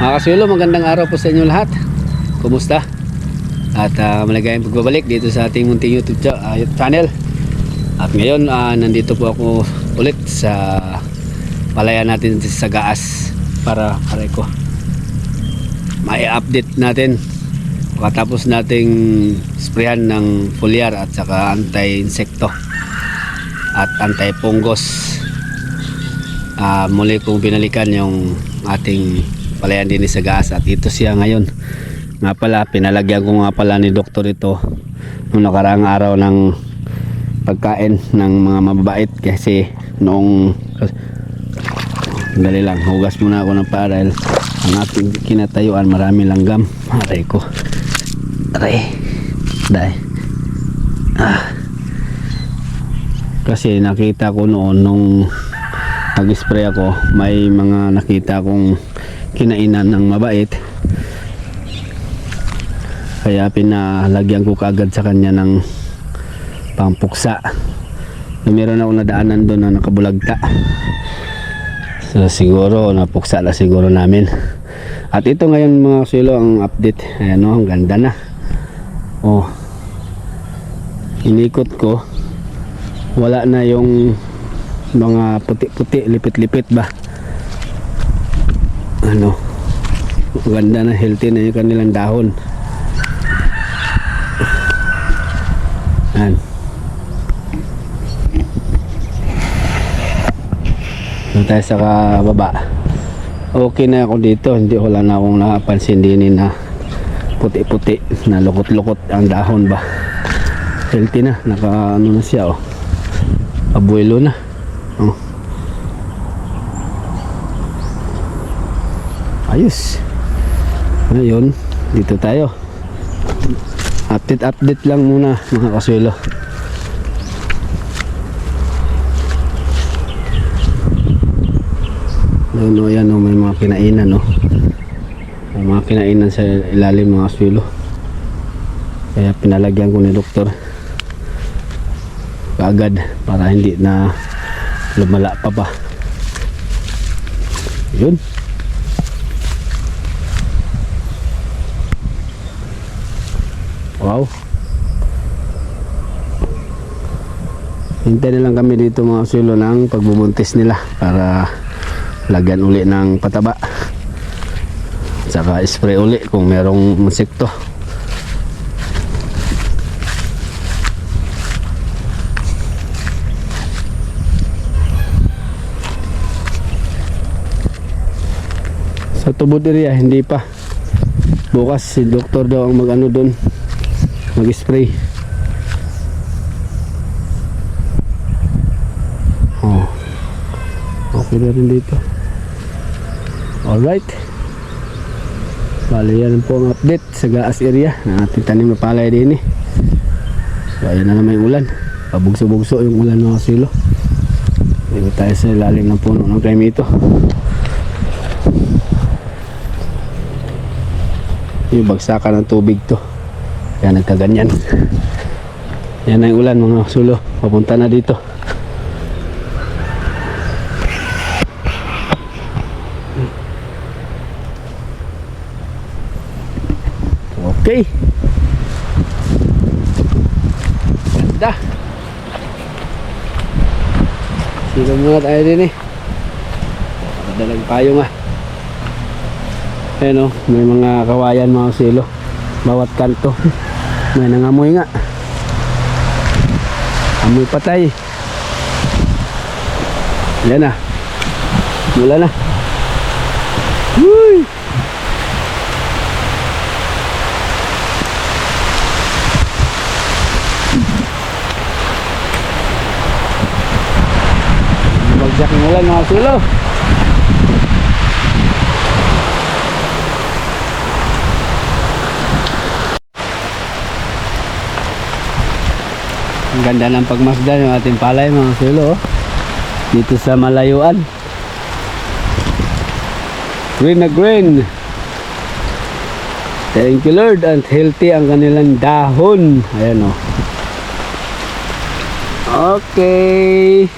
Mga kasulo, magandang araw po sa inyo lahat. Kumusta? At uh, maligayang pagbabalik dito sa ating munting YouTube ah, channel. At ngayon, ah, nandito po ako ulit sa palaya natin sa Gaas para para ko may update natin pagkatapos nating sprayan ng foliar at saka anti-insekto at anti-fungus Ah, muli kong binalikan yung ating palayan din sa gas. At ito siya ngayon. Nga pala pinalagyan ko nga pala ni doktor ito nung nakaraang araw ng pagkain ng mga mababait kasi noong dali lang hugas muna ako ng para dahil ang ating kinatayuan marami langgam aray ko. Aray. Dahil. Ah. Kasi nakita ko noon nung nag-spray ako may mga nakita kong kinainan ng mabait. Kaya pinalagyan ko kagad sa kanya ng pampuksa. Na meron ako nadaanan doon na nakabulagta. So siguro napuksa na siguro namin. At ito ngayon mga silo ang update. Ayan o ang ganda na. Oh. Inikot ko. Wala na yung mga puti-puti, lipit-lipit ba ano? Ganda na healthy na yung kanilang dahon. Yan Doon tayo sa baba okay na ako dito. Hindi wala na akong nakapansin din na puti-puti. Na lukot-lukot ang dahon ba? Healthy na. Naka ano na siya oh. Abuelo na. Oh. Ayos. Ngayon, dito tayo. Update update lang muna mga kasuelo. Ayun o, yan o, may mga kinainan no. May mga kinainan sa ilalim mga kasuelo. Kaya pinalagyan ko ni doktor kaagad para hindi na lumala pa ba yun wow hintay na lang kami dito mga silo ng pagbubuntis nila para lagyan uli ng pataba. Saka spray uli kung merong insekto. Sa tubod area hindi pa. Bukas si doktor daw ang mag ano doon mag spray na rin dito. Alright. Bali yan po ang update sa gaas area na ating tanim na palay din eh. So ayan na naman yung ulan. Pabugso-bugso yung ulan mga silo dito tayo sa ilalim ng puno ng kaimi ito yung bagsakan ng tubig to. Kaya nagkaganyan. Yan ang ulan mga sulo papunta na dito okay ganda sino muna tayo din eh Madalang payo nga Ayan o, may mga kawayan mga silo. Bawat kanto. May nangamoy nga. Amoy patay. Yan na. Mula na. Bagsak ng ulan mga silo. Ang ganda ng pagmasdan yung ating palay mga silo. oh. Dito sa malayuan. Green na green. Thank you Lord and healthy ang kanilang dahon. Ayan o. Okay.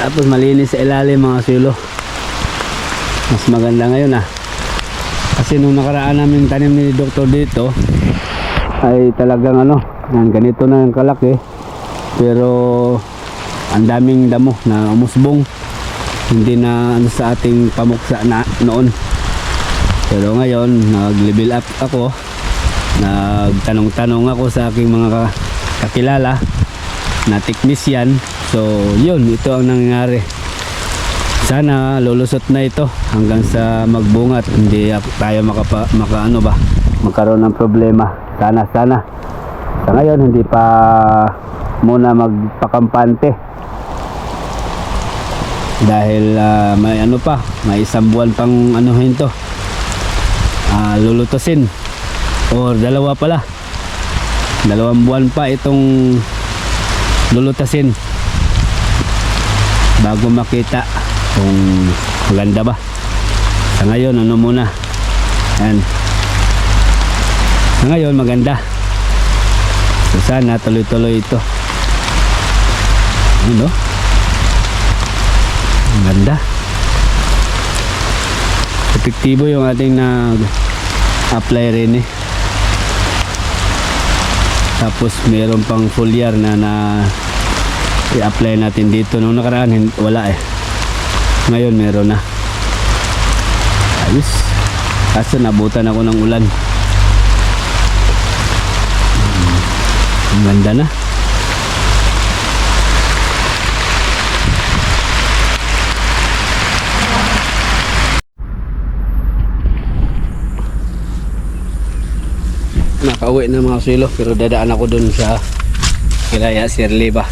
Tapos malinis sa ilalim mga silo. Mas maganda ngayon ah. Kasi nung nakaraan namin tanim ni Doktor dito ay talagang ano, yan, ganito na yung kalaki. Pero ang daming damo na umusbong. Hindi na ano sa ating pamuksa na noon. Pero ngayon, nag-level up ako. Nagtanong-tanong ako sa aking mga ka- kakilala na technician. So, yun, ito ang nangyari. Sana lulusot na ito hanggang sa magbunga at hindi tayo makapa, maka ano ba, magkaroon ng problema. Sana, sana. Sa ngayon, hindi pa muna magpakampante. Dahil ah, may ano pa, may isang buwan pang anuhin to. Ah, lulutusin. Or dalawa pala. Dalawang buwan pa itong lulutasin. Bago makita kung maganda ba. Sa ngayon ano muna? Yan sa ngayon maganda. So sana tuloy tuloy ito. Ano ang ganda epektibo yung ating nag apply rin eh tapos meron pang foliar na na i-apply natin dito. Nung nakaraan wala eh. Ngayon meron na. Ayos. Kaso nabutan ako ng ulan. Hmm, ganda na nakauwi na mga silo pero dadaan ako dun sa Kilaya Sirli ba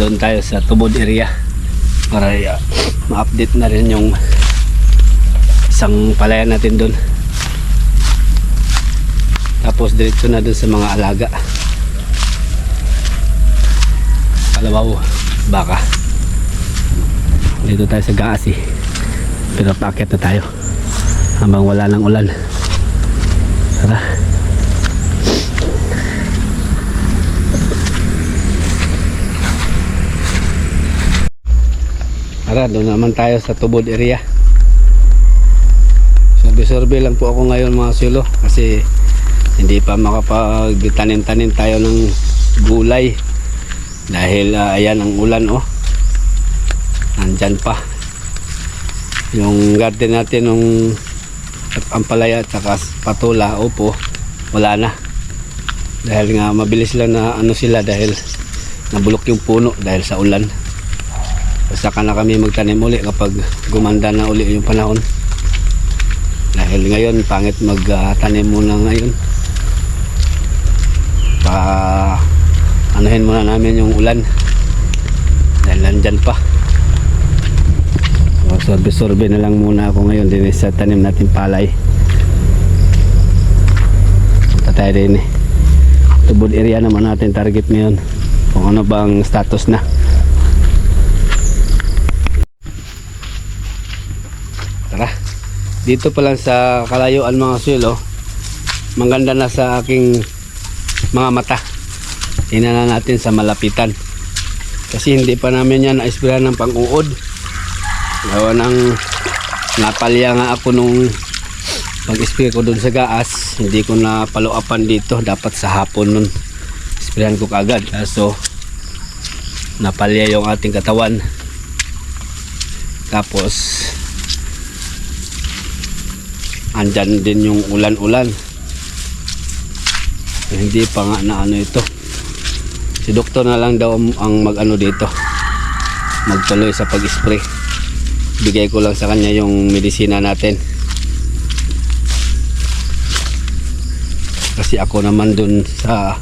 doon tayo sa Tubod area para uh, ma-update na rin yung isang palayan natin doon tapos diretso na doon sa mga alaga. Kalabaw baka. Dito tayo sa Gaasi pero paakyat na tayo. Habang wala ng ulan. Tara Tara, doon naman tayo sa Tubod area. Survey-survey lang po ako ngayon mga silo kasi hindi pa makapagtanim-tanim tayo ng gulay dahil ah, ayan ang ulan oh. Nandyan pa. Yung garden natin ng ampalaya at saka patula, opo, wala na. Dahil nga mabilis lang na ano sila dahil nabulok yung puno dahil sa ulan saka na kami magtanim uli kapag gumanda na uli yung panahon. Dahil ngayon pangit magtanim muna ngayon. Pa anuhin muna namin yung ulan. Dahil nandyan pa. So, sorbe sorbe na lang muna ako ngayon din sa tanim natin palay. Punta tayo rin eh tubod area naman natin target ngayon. Kung ano ba ang status na Dito pa lang sa kalayuan mga sulo, maganda na sa aking mga mata. Tingnan na natin sa malapitan. Kasi hindi pa namin yan na-espirahan ng pang-uod. Gawa ng napalya nga ako nung pag-spray ko dun sa gaas. Hindi ko na paluapan dito. Dapat sa hapon nun. Espirahan ko kagad. So, napalya yung ating katawan. Tapos, andyan din yung ulan-ulan. Hindi pa nga na ano ito. Si doktor na lang daw ang- mag ano dito. Magtuloy sa pag-spray. Bigay ko lang sa kanya yung medisina natin. Kasi ako naman dun sa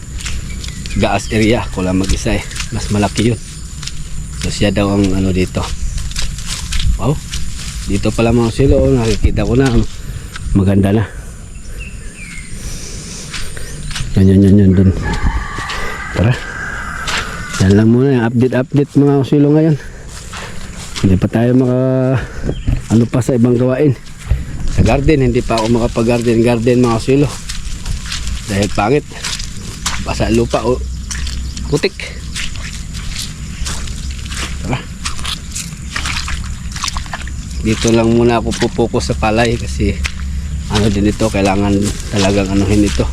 gaas area ako lang mag-isa eh. Mas malaki yun. So siya daw ang ano dito. Wow. Dito pala mga silo nakikita ko na maganda na. Yan yan yan yan dun. Tara. Yan lang muna yung update update mga silo ngayon. Hindi pa tayo maka ano pa sa ibang gawain. Sa garden hindi pa ako makapag garden garden mga silo dahil pangit. Basa lupa o putik. Dito lang muna ako pupokus sa palay kasi ano din ito kailangan talagang anuhin ito.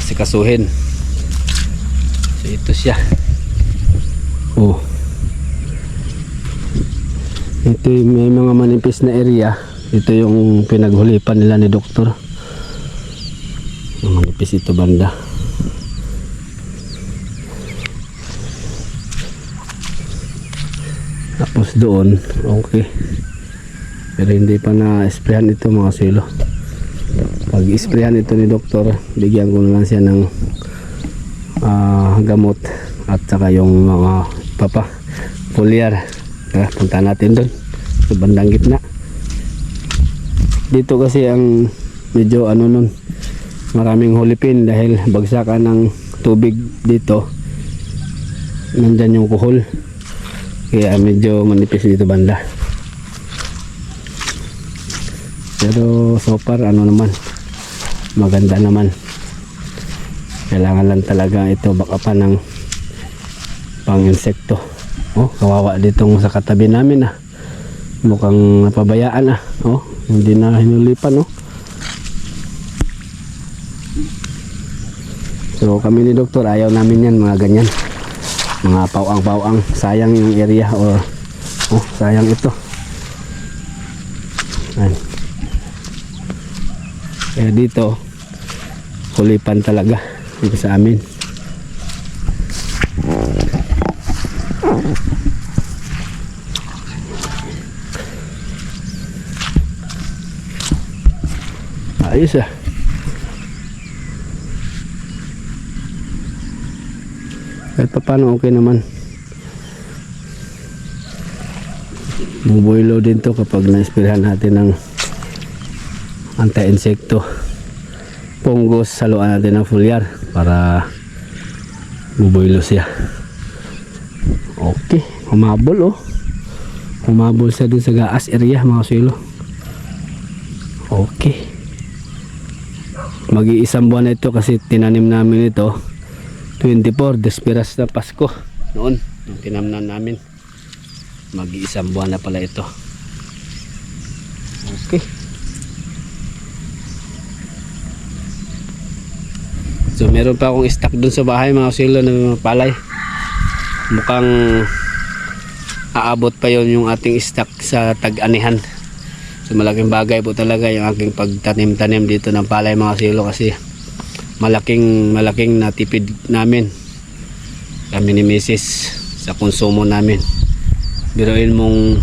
Kasi kasuhin so ito siya. Oh. Ito may mga manipis na area. Ito yung pinaghulipan nila ni doktor. Manipis ito banda. Tapos doon okay pero hindi pa na-sprayan ito mga silo. Pag isprayan ito ni doktor bigyan ko na lang siya ng ah, gamot at saka yung mga papa foliar. Tara, punta natin doon sa bandang gitna. Dito kasi ang medyo ano nun maraming hulipin dahil bagsakan ng tubig dito. Nandyan yung kuhol. Kaya medyo manipis dito banda pero so far ano naman maganda naman. Kailangan lang talaga ito baka pa ng pang insekto oh kawawa ditong sa katabi namin ah. Mukhang napabayaan ah. Oh hindi na hinulipan oh. So kami ni doktor ayaw namin yan mga ganyan. Mga pawang-pawang sayang yung area or oh sayang ito. Ayan. Kaya dito kulipan talaga dito sa amin. Ayos ah. Kahit pa paano okay naman. Bubuilo din to kapag na-inspirahan natin ng anti-insekto. Punggos saluan natin ng foliar para bubuilo siya. Okay humabol oh. Humabol siya dun sa gaas area mga silo okay. Mag-iisang buwan na ito kasi tinanim namin ito. 24 Despiras na Pasko noon nung tinamnan namin. Mag-iisang buwan na pala ito. Okay so meron pa akong stock dun sa bahay mga silo na palay. Mukhang aabot pa yon yung ating stock sa tag-anihan. So malaking bagay po talaga yung aking pagtanim-tanim dito ng palay mga silo kasi malaking malaking natipid namin. Kami ni Mrs. sa konsumo namin. Biruin mong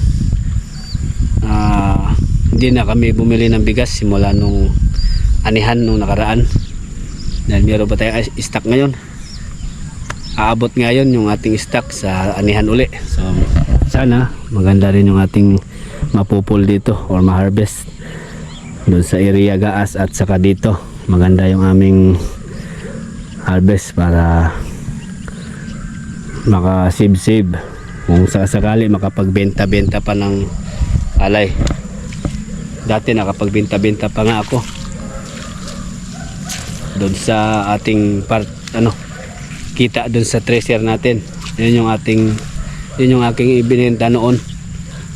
ah, hindi na kami bumili ng bigas simula nung anihan nung nakaraan dahil meron pa tayong stock ngayon. Aabot ngayon yung ating stock sa anihan uli. So sana maganda rin yung ating mapupul dito or ma-harvest doon sa area gaas at saka dito. Maganda yung aming harvest para maka save kung sakali makapagbenta-benta pa ng alay. Dati nakapagbenta-benta pa nga ako doon sa ating part ano kita doon sa treasure natin. Yun yung ating yun yung aking ibinenta noon.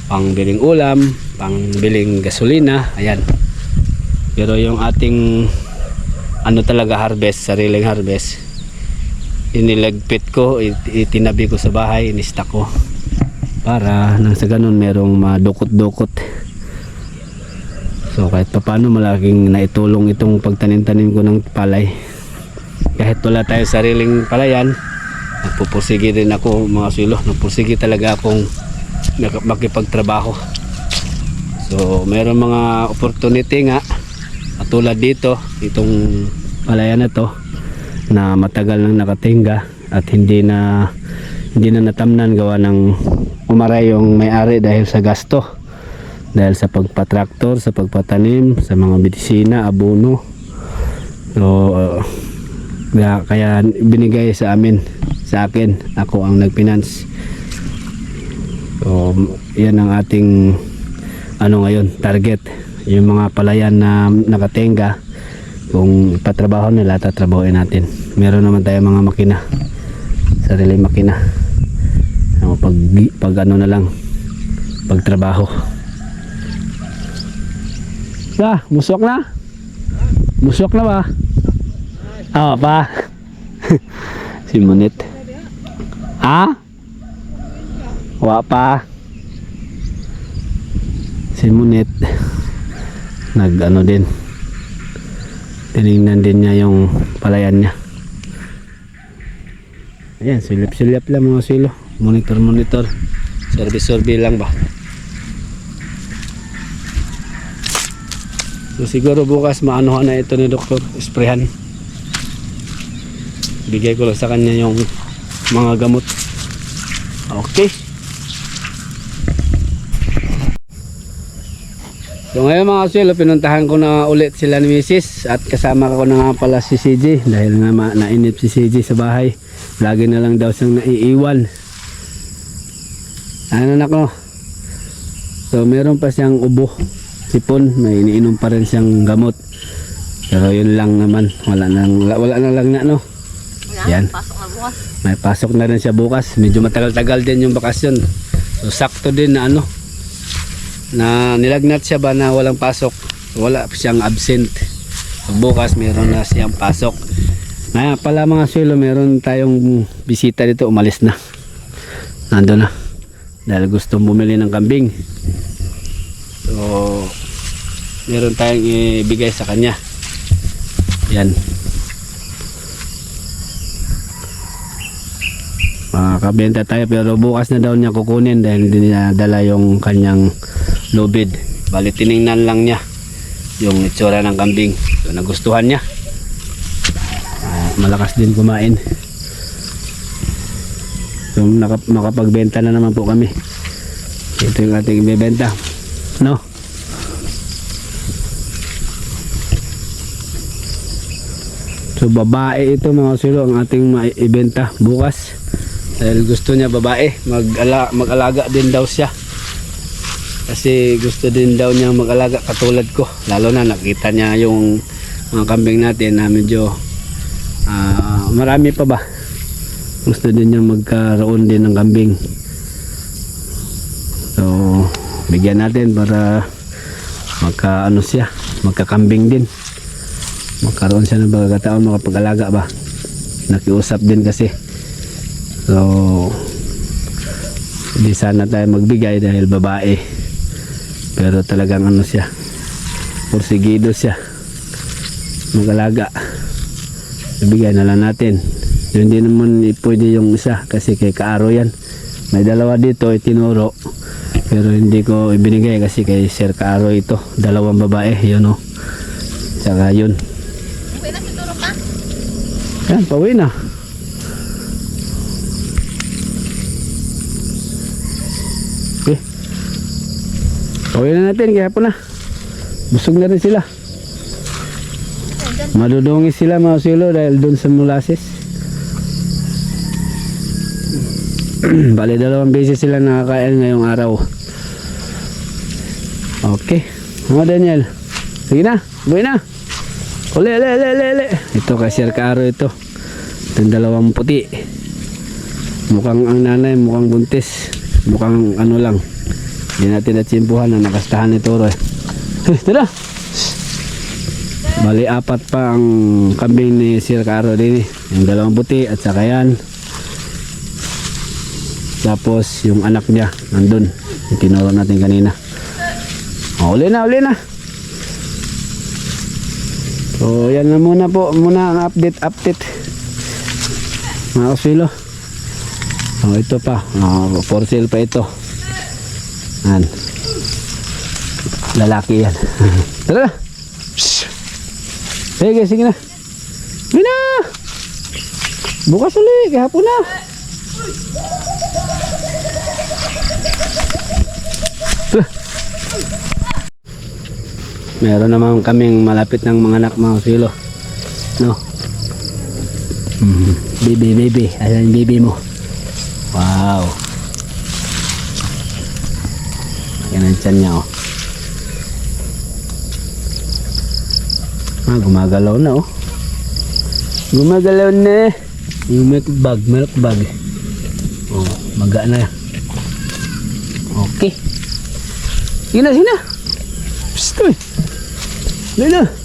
Pang biling ulam pang biling gasolina ayan. Pero yung ating ano talaga harvest sariling harvest inilagpit ko it- itinabi ko sa bahay inistak ko. Para nang sa ganun merong madukot-dukot so kahit pa paano malaking naitulong itong pagtanim-tanim ko ng palay. Kahit wala tayo sariling palayan nagpupursige din ako mga silo. Nagpursige talaga akong makipagtrabaho. So meron mga opportunity nga katulad dito itong palayan na to na matagal nang nakatingga at hindi na hindi na natamnan gawa ng umaray yung may-ari dahil sa gasto dahil sa pagpatraktor sa pagpatanim sa mga medisina abono. So uh, kaya, binigay sa amin sa akin. Ako ang nagfinance. So yan ang ating ano ngayon target. Yung mga palayan na nakatenga kung patrabaho nila tatrabahoin natin. Meron naman tayo mga makina. Sarili makina. So, pag, pag ano na lang pagtrabaho Kumusta? Musok na? Musok na ba? Oo pa. si Munit. Ha? Wa pa. Si Munit. Nag ano din. Tinignan din niya yung palayan niya. Ayan, silip-silip lang mga silo. Monitor, monitor. Service-survey lang ba? So siguro bukas maanuhan na ito ni Doktor. Sprayhan. Bigay ko lang sa kanya yung mga gamot. Okay. So ngayon mga kaswelo, pinuntahan ko na ulit sila ni Mrs. At kasama ko na nga pala si CJ. Dahil nga ma- nainip si CJ sa bahay. Lagi na lang daw siyang naiiwan. Ano anak ko? So meron pa siyang ubo. Sipon, may iniinom pa rin siyang gamot. Pero yun lang naman. Wala nang, wala na lang na no. Wala, Yan. pasok na bukas. May pasok na rin siya bukas. Medyo matagal-tagal din yung bakasyon. So sakto din na ano na nilagnat siya ba na walang pasok. Wala siyang absent. So bukas meron na siyang pasok. Ngayon pala mga silo, meron tayong bisita dito. Umalis na. Nando na. Dahil gusto bumili ng kambing. So meron tayong ibigay sa kanya. Yan. makakabenta tayo pero bukas na daw niya kukunin dahil hindi niya dala yung kanyang lubid. Bali tiningnan lang niya yung itsura ng kambing. So nagustuhan niya. Ah, malakas din kumain. So naka- makapagbenta na naman po kami. Ito yung ating ibebenta no so babae ito mga silo ang ating maibenta bukas. Dahil gusto niya babae mag-ala, mag-alaga din daw siya. Kasi gusto din daw niya mag-alaga katulad ko. Lalo na nakita niya yung mga kambing natin na medyo ah, marami pa ba? Gusto din niya magkaroon din ng kambing. So bigyan natin para magka ano siya magkakambing din magkaroon siya ng pagkakataon makapag-alaga ba nakiusap din kasi So, hindi sana tayo magbigay dahil babae. Pero talagang ano siya, porsigido siya. Magalaga. Ibigay na lang natin. Hindi naman pwede yung isa kasi kay Kaaro yan. May dalawa dito, itinuro. Pero hindi ko ibinigay kasi kay Sir Kaaro ito. Dalawang babae, yun o. Saka yun. Uwi na siguro ka. Yan, pauwi na. Okay. Pauwi na natin, kaya po na. Busog na rin sila. Madudungis sila mga silo dahil doon sa molasses. Bali dalawang beses sila nakakain ngayong araw. Okay. Mga Daniel. Sige na. Buhay na. Uli, uli, uli, uli, uli. Ito kay Sir Caro ito. Itong dalawang puti. Mukhang ang nanay, mukhang buntis. Mukhang ano lang. Hindi natin natsimpuhan na nakastahan ni Toro eh. Tara! Bali apat pa ang kambing ni Sir Caro din eh. Yung dalawang puti at saka yan. Tapos yung anak niya nandun. Yung tinuro natin kanina. Oh, uli na, uli na. So yan na muna po. Muna ang update, update. Mga kasilo. Oh, ito pa. Oh, for sale pa ito. Yan. Lalaki yan. Tara na. Sige, sige na. Sige na. Bukas ulit. Kahapon na. Tuh. Meron naman kaming malapit ng mga anak mga silo. No? Mm, baby, baby. Ayan yung baby mo. Wow. Yan ang tiyan niya, oh. Ah, gumagalaw na, oh. Gumagalaw na. Yung milk bag, milk bag. Oh, maga na. Okay. Sige na, na. Psst, uy. Dali na.